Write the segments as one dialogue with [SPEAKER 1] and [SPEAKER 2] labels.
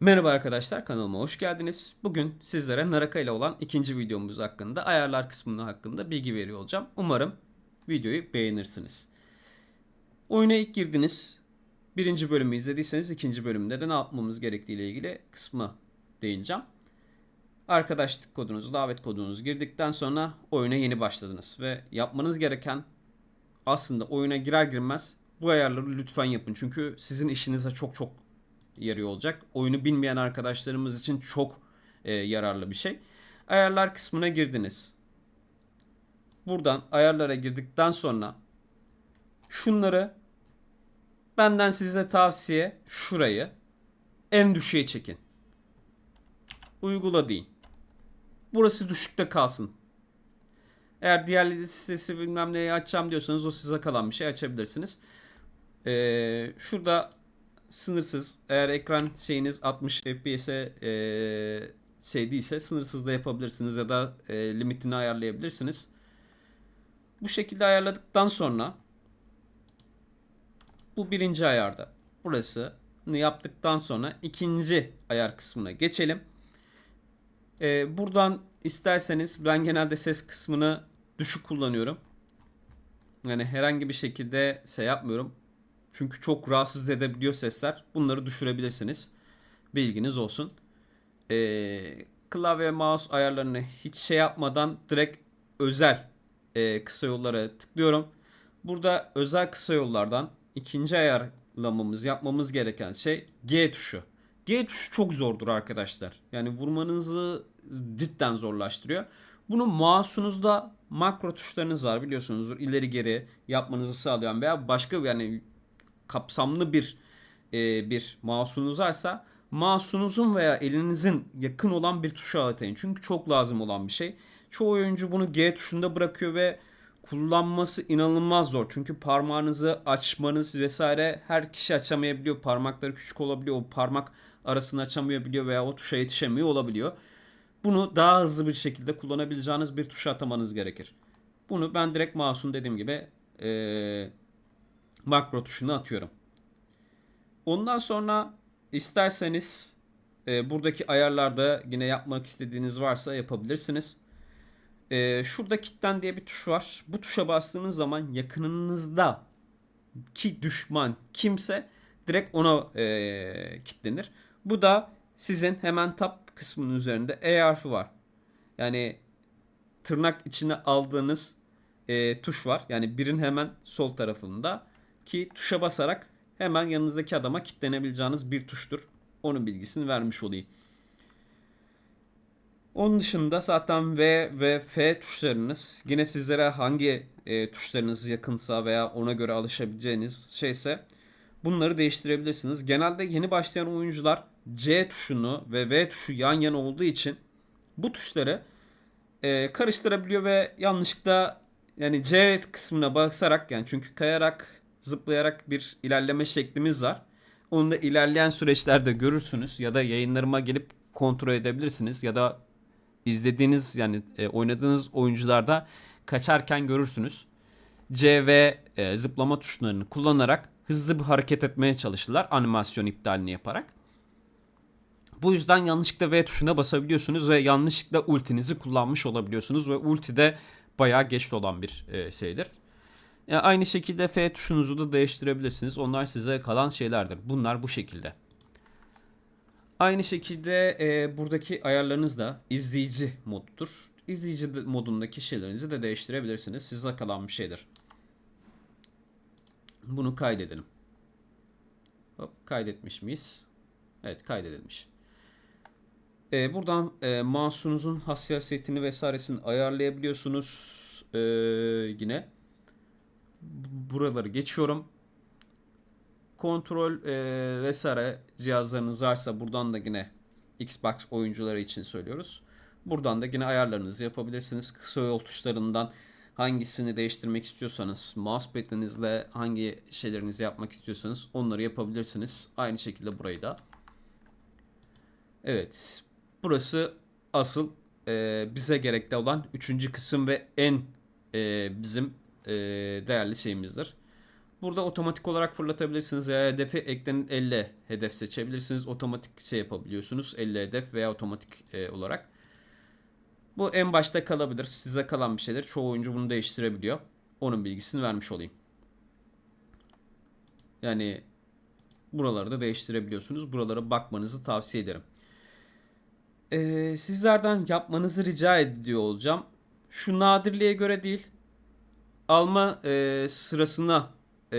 [SPEAKER 1] Merhaba arkadaşlar kanalıma hoş geldiniz. Bugün sizlere Naraka ile olan ikinci videomuz hakkında ayarlar kısmının hakkında bilgi veriyor olacağım. Umarım videoyu beğenirsiniz. Oyuna ilk girdiniz. Birinci bölümü izlediyseniz ikinci bölümde de ne yapmamız gerektiği ile ilgili kısmı değineceğim. Arkadaşlık kodunuzu, davet kodunuzu girdikten sonra oyuna yeni başladınız ve yapmanız gereken aslında oyuna girer girmez bu ayarları lütfen yapın. Çünkü sizin işinize çok çok yarıyor olacak. Oyunu bilmeyen arkadaşlarımız için çok e, yararlı bir şey. Ayarlar kısmına girdiniz. Buradan ayarlara girdikten sonra şunları benden size tavsiye şurayı en düşüğe çekin. Uygula deyin. Burası düşükte kalsın. Eğer diğer listesi bilmem neyi açacağım diyorsanız o size kalan bir şey açabilirsiniz. Ee, şurada sınırsız eğer ekran şeyiniz 60 FPS'e e, şey değilse sınırsız da yapabilirsiniz ya da e, limitini ayarlayabilirsiniz. Bu şekilde ayarladıktan sonra bu birinci ayarda burası yaptıktan sonra ikinci ayar kısmına geçelim. E, buradan isterseniz ben genelde ses kısmını düşük kullanıyorum. Yani herhangi bir şekilde şey yapmıyorum. Çünkü çok rahatsız edebiliyor sesler. Bunları düşürebilirsiniz. Bilginiz olsun. Ee, klavye mouse ayarlarını hiç şey yapmadan direkt özel e, kısa yollara tıklıyorum. Burada özel kısa yollardan ikinci ayarlamamız yapmamız gereken şey G tuşu. G tuşu çok zordur arkadaşlar. Yani vurmanızı cidden zorlaştırıyor. Bunu mouse'unuzda makro tuşlarınız var biliyorsunuzdur. İleri geri yapmanızı sağlayan veya başka yani kapsamlı bir e, bir mouse'unuz varsa mouse'unuzun veya elinizin yakın olan bir tuşa atayın. Çünkü çok lazım olan bir şey. Çoğu oyuncu bunu G tuşunda bırakıyor ve kullanması inanılmaz zor. Çünkü parmağınızı açmanız vesaire her kişi açamayabiliyor. Parmakları küçük olabiliyor. O parmak arasını açamayabiliyor veya o tuşa yetişemiyor olabiliyor. Bunu daha hızlı bir şekilde kullanabileceğiniz bir tuşa atamanız gerekir. Bunu ben direkt mouse'un dediğim gibi eee makro tuşunu atıyorum. Ondan sonra isterseniz e, buradaki ayarlarda yine yapmak istediğiniz varsa yapabilirsiniz. E, şurada kilitlen diye bir tuş var. Bu tuşa bastığınız zaman yakınınızda ki düşman kimse direkt ona e, kilitlenir. Bu da sizin hemen tab kısmının üzerinde E harfi var. Yani tırnak içine aldığınız e, tuş var. Yani birin hemen sol tarafında ki tuşa basarak hemen yanınızdaki adama kilitlenebileceğiniz bir tuştur. Onun bilgisini vermiş olayım. Onun dışında zaten V ve F tuşlarınız yine sizlere hangi e, tuşlarınız yakınsa veya ona göre alışabileceğiniz şeyse bunları değiştirebilirsiniz. Genelde yeni başlayan oyuncular C tuşunu ve V tuşu yan yana olduğu için bu tuşları e, karıştırabiliyor ve yanlışlıkla yani C kısmına basarak yani çünkü kayarak zıplayarak bir ilerleme şeklimiz var. Onu da ilerleyen süreçlerde görürsünüz ya da yayınlarıma gelip kontrol edebilirsiniz ya da izlediğiniz yani e, oynadığınız oyuncularda kaçarken görürsünüz. C ve e, zıplama tuşlarını kullanarak hızlı bir hareket etmeye çalışırlar animasyon iptalini yaparak. Bu yüzden yanlışlıkla V tuşuna basabiliyorsunuz ve yanlışlıkla ultinizi kullanmış olabiliyorsunuz ve ulti de bayağı geç olan bir e, şeydir. Yani aynı şekilde F tuşunuzu da değiştirebilirsiniz. Onlar size kalan şeylerdir. Bunlar bu şekilde. Aynı şekilde e, buradaki ayarlarınız da izleyici moddur. İzleyici modundaki şeylerinizi de değiştirebilirsiniz. Size kalan bir şeydir. Bunu kaydedelim. Hop, kaydetmiş miyiz? Evet kaydedilmiş. E, buradan e, mouse'unuzun hassasiyetini vesairesini ayarlayabiliyorsunuz. E, yine buraları geçiyorum. Kontrol e, vesaire cihazlarınız varsa buradan da yine Xbox oyuncuları için söylüyoruz. Buradan da yine ayarlarınızı yapabilirsiniz. Kısa yol tuşlarından hangisini değiştirmek istiyorsanız, mousepad'inizle hangi şeylerinizi yapmak istiyorsanız onları yapabilirsiniz. Aynı şekilde burayı da. Evet, burası asıl e, bize gerekli olan üçüncü kısım ve en e, bizim e, değerli şeyimizdir. Burada otomatik olarak fırlatabilirsiniz veya hedefi eklenin 50 hedef seçebilirsiniz. Otomatik şey yapabiliyorsunuz 50 hedef veya otomatik e, olarak. Bu en başta kalabilir. Size kalan bir şeyler. Çoğu oyuncu bunu değiştirebiliyor. Onun bilgisini vermiş olayım. Yani buraları da değiştirebiliyorsunuz. Buralara bakmanızı tavsiye ederim. Ee, sizlerden yapmanızı rica ediyor olacağım. Şu nadirliğe göre değil, alma e, sırasına e,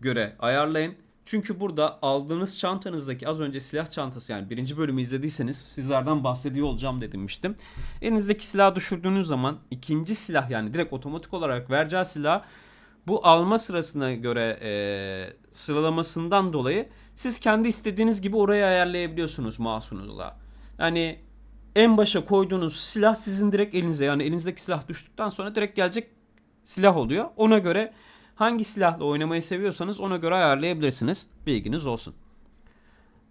[SPEAKER 1] göre ayarlayın. Çünkü burada aldığınız çantanızdaki az önce silah çantası yani birinci bölümü izlediyseniz sizlerden bahsediyor olacağım demiştim. Elinizdeki silahı düşürdüğünüz zaman ikinci silah yani direkt otomatik olarak vereceği silah bu alma sırasına göre e, sıralamasından dolayı siz kendi istediğiniz gibi orayı ayarlayabiliyorsunuz mouse'unuzla. Yani en başa koyduğunuz silah sizin direkt elinize yani elinizdeki silah düştükten sonra direkt gelecek silah oluyor. Ona göre hangi silahla oynamayı seviyorsanız ona göre ayarlayabilirsiniz. Bilginiz olsun.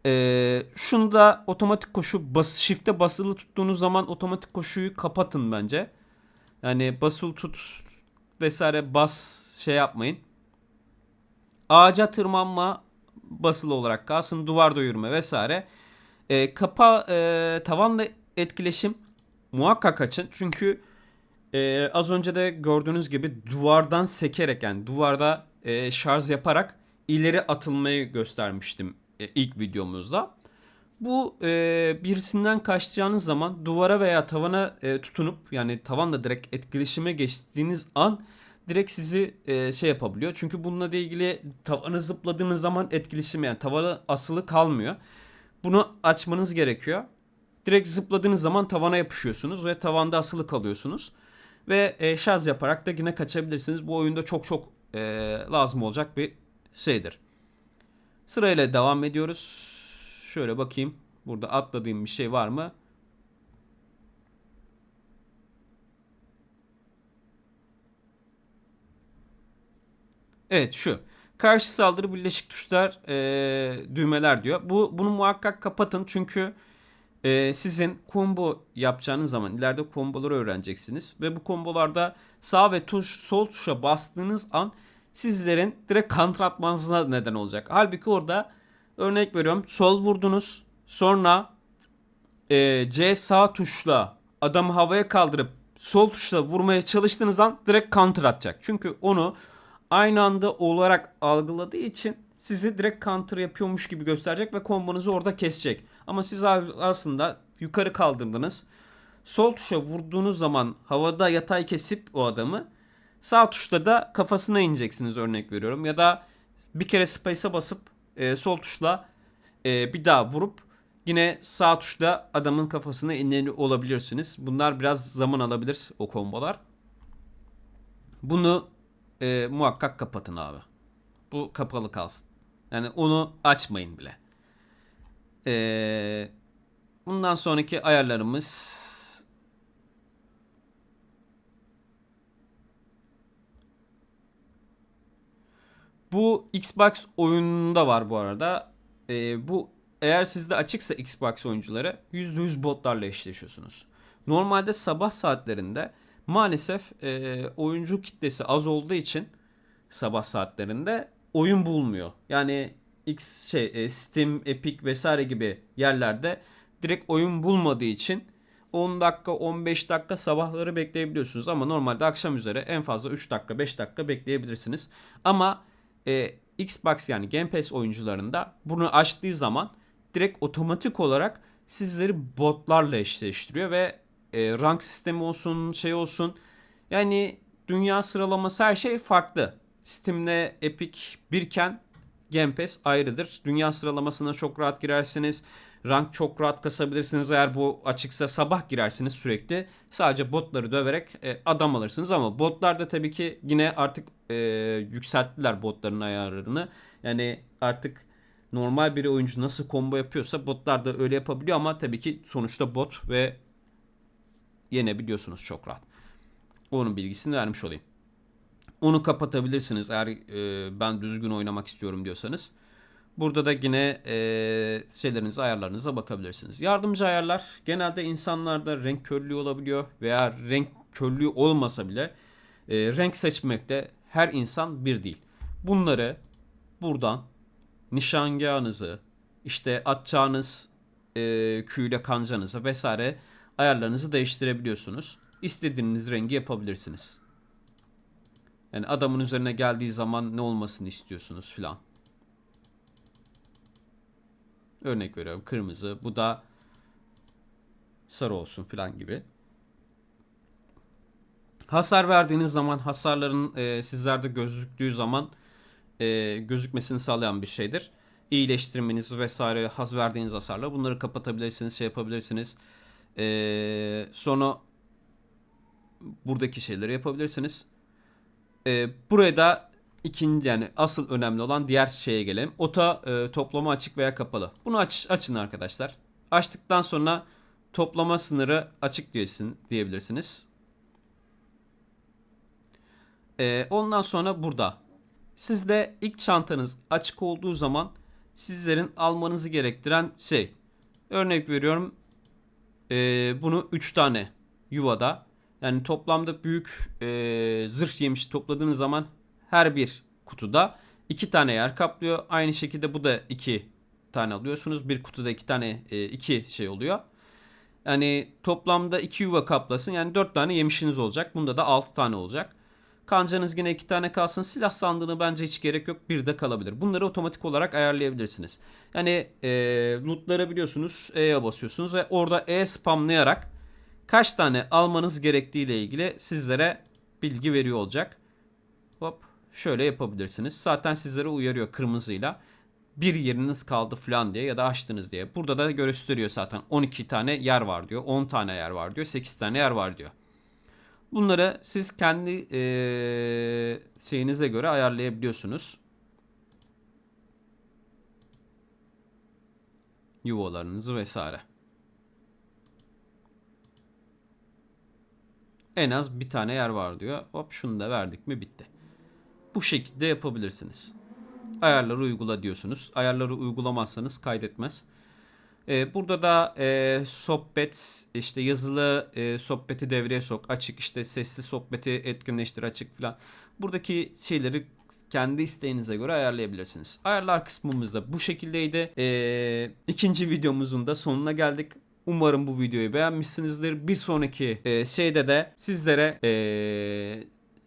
[SPEAKER 1] Ee, şunu da otomatik koşu bas, shift'e basılı tuttuğunuz zaman otomatik koşuyu kapatın bence. Yani basılı tut vesaire bas şey yapmayın. Ağaca tırmanma basılı olarak kalsın. Duvarda yürüme vesaire. E, kapa e, tavanla etkileşim muhakkak açın. Çünkü e, az önce de gördüğünüz gibi duvardan sekerek yani duvarda e, şarj yaparak ileri atılmayı göstermiştim e, ilk videomuzda. Bu e, birisinden kaçacağınız zaman duvara veya tavana e, tutunup yani tavanla direkt etkileşime geçtiğiniz an direkt sizi e, şey yapabiliyor. Çünkü bununla ilgili tavanı zıpladığınız zaman etkileşim yani tavana asılı kalmıyor. Bunu açmanız gerekiyor. Direkt zıpladığınız zaman tavana yapışıyorsunuz ve tavanda asılı kalıyorsunuz. Ve e, şarj yaparak da yine kaçabilirsiniz. Bu oyunda çok çok e, lazım olacak bir şeydir. Sırayla devam ediyoruz. Şöyle bakayım. Burada atladığım bir şey var mı? Evet şu. Karşı saldırı birleşik tuşlar e, düğmeler diyor. Bu bunu muhakkak kapatın çünkü e, sizin combo yapacağınız zaman ileride komboları öğreneceksiniz ve bu kombolarda sağ ve tuş sol tuşa bastığınız an sizlerin direkt counter atmanıza neden olacak. Halbuki orada örnek veriyorum sol vurdunuz sonra e, C sağ tuşla adamı havaya kaldırıp sol tuşla vurmaya çalıştığınız an direkt counter atacak. Çünkü onu aynı anda olarak algıladığı için sizi direkt counter yapıyormuş gibi gösterecek ve kombonuzu orada kesecek. Ama siz aslında yukarı kaldırdınız. Sol tuşa vurduğunuz zaman havada yatay kesip o adamı sağ tuşla da kafasına ineceksiniz örnek veriyorum. Ya da bir kere space'a basıp e, sol tuşla e, bir daha vurup yine sağ tuşla adamın kafasına ineni olabilirsiniz. Bunlar biraz zaman alabilir o kombolar. Bunu e, muhakkak kapatın abi. Bu kapalı kalsın. Yani onu açmayın bile. E, bundan sonraki ayarlarımız Bu Xbox oyununda var bu arada. E, bu eğer sizde açıksa Xbox oyuncuları %100 botlarla eşleşiyorsunuz. Normalde sabah saatlerinde maalesef e, oyuncu kitlesi az olduğu için sabah saatlerinde oyun bulmuyor. Yani X şey e, Steam, Epic vesaire gibi yerlerde direkt oyun bulmadığı için 10 dakika 15 dakika sabahları bekleyebiliyorsunuz ama normalde akşam üzere en fazla 3 dakika 5 dakika bekleyebilirsiniz. Ama e, Xbox yani Game Pass oyuncularında bunu açtığı zaman direkt otomatik olarak sizleri botlarla eşleştiriyor ve e, rank sistemi olsun şey olsun yani dünya sıralaması her şey farklı. Steam'le Epic birken Game Pass ayrıdır. Dünya sıralamasına çok rahat girersiniz. Rank çok rahat kasabilirsiniz eğer bu açıksa sabah girersiniz sürekli. Sadece botları döverek e, adam alırsınız ama botlar da tabii ki yine artık e, yükselttiler botların ayarlarını. Yani artık normal bir oyuncu nasıl combo yapıyorsa botlar da öyle yapabiliyor ama tabii ki sonuçta bot ve yenebiliyorsunuz çok rahat. Onun bilgisini vermiş olayım. Onu kapatabilirsiniz eğer e, ben düzgün oynamak istiyorum diyorsanız. Burada da yine e, şeylerinize ayarlarınıza bakabilirsiniz. Yardımcı ayarlar genelde insanlarda renk körlüğü olabiliyor veya renk körlüğü olmasa bile e, renk seçmekte her insan bir değil. Bunları buradan nişangahınızı, işte atacağınız e, küyle kancanızı vesaire ayarlarınızı değiştirebiliyorsunuz. İstediğiniz rengi yapabilirsiniz. Yani adamın üzerine geldiği zaman ne olmasını istiyorsunuz filan. Örnek veriyorum kırmızı. Bu da sarı olsun filan gibi. Hasar verdiğiniz zaman hasarların e, sizlerde gözüktüğü zaman e, gözükmesini sağlayan bir şeydir. İyileştirmeniz vesaire has verdiğiniz hasarla bunları kapatabilirsiniz, şey yapabilirsiniz. E, sonra buradaki şeyleri yapabilirsiniz. E, buraya da ikinci yani asıl önemli olan diğer şeye gelelim. Ota e, toplama açık veya kapalı. Bunu aç, açın arkadaşlar. Açtıktan sonra toplama sınırı açık diyesin, diyebilirsiniz. E, ondan sonra burada sizde ilk çantanız açık olduğu zaman sizlerin almanızı gerektiren şey. Örnek veriyorum e, bunu 3 tane yuvada yani toplamda büyük e, zırh yemişi topladığınız zaman her bir kutuda iki tane yer kaplıyor. Aynı şekilde bu da iki tane alıyorsunuz. Bir kutuda iki tane e, iki şey oluyor. Yani toplamda iki yuva kaplasın. Yani dört tane yemişiniz olacak. Bunda da altı tane olacak. Kancanız yine iki tane kalsın. Silah sandığını bence hiç gerek yok. Bir de kalabilir. Bunları otomatik olarak ayarlayabilirsiniz. Yani e, lootları biliyorsunuz. E'ye basıyorsunuz ve orada E spamlayarak kaç tane almanız gerektiği ile ilgili sizlere bilgi veriyor olacak. Hop şöyle yapabilirsiniz. Zaten sizlere uyarıyor kırmızıyla. Bir yeriniz kaldı falan diye ya da açtınız diye. Burada da gösteriyor zaten 12 tane yer var diyor. 10 tane yer var diyor. 8 tane yer var diyor. Bunları siz kendi eee, şeyinize göre ayarlayabiliyorsunuz. Yuvalarınızı vesaire. En az bir tane yer var diyor. Hop şunu da verdik mi bitti. Bu şekilde yapabilirsiniz. Ayarları uygula diyorsunuz. Ayarları uygulamazsanız kaydetmez. Ee, burada da e, sohbet işte yazılı e, sohbeti devreye sok açık işte sesli sohbeti etkinleştir açık falan. Buradaki şeyleri kendi isteğinize göre ayarlayabilirsiniz. Ayarlar kısmımızda bu şekildeydi. Ee, ikinci videomuzun da sonuna geldik. Umarım bu videoyu beğenmişsinizdir. Bir sonraki e, şeyde de sizlere e,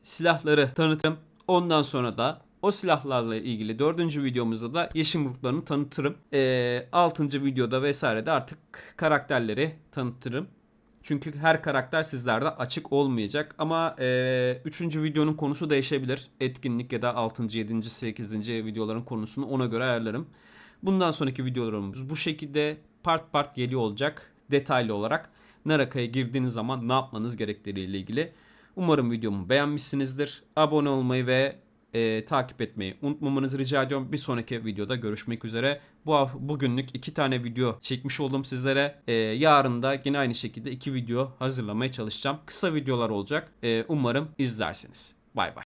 [SPEAKER 1] silahları tanıtım. Ondan sonra da o silahlarla ilgili dördüncü videomuzda da yeşil yumruklarını tanıtırım. E, altıncı videoda vesaire de artık karakterleri tanıtırım. Çünkü her karakter sizlerde açık olmayacak. Ama e, 3. videonun konusu değişebilir. Etkinlik ya da 6. 7. 8. videoların konusunu ona göre ayarlarım. Bundan sonraki videolarımız bu şekilde part part geliyor olacak. Detaylı olarak Naraka'ya girdiğiniz zaman ne yapmanız gerekleriyle ilgili. Umarım videomu beğenmişsinizdir. Abone olmayı ve e, takip etmeyi unutmamanızı rica ediyorum. Bir sonraki videoda görüşmek üzere. Bu bugünlük iki tane video çekmiş oldum sizlere. E, yarın da yine aynı şekilde iki video hazırlamaya çalışacağım. Kısa videolar olacak. E, umarım izlersiniz. Bay bay.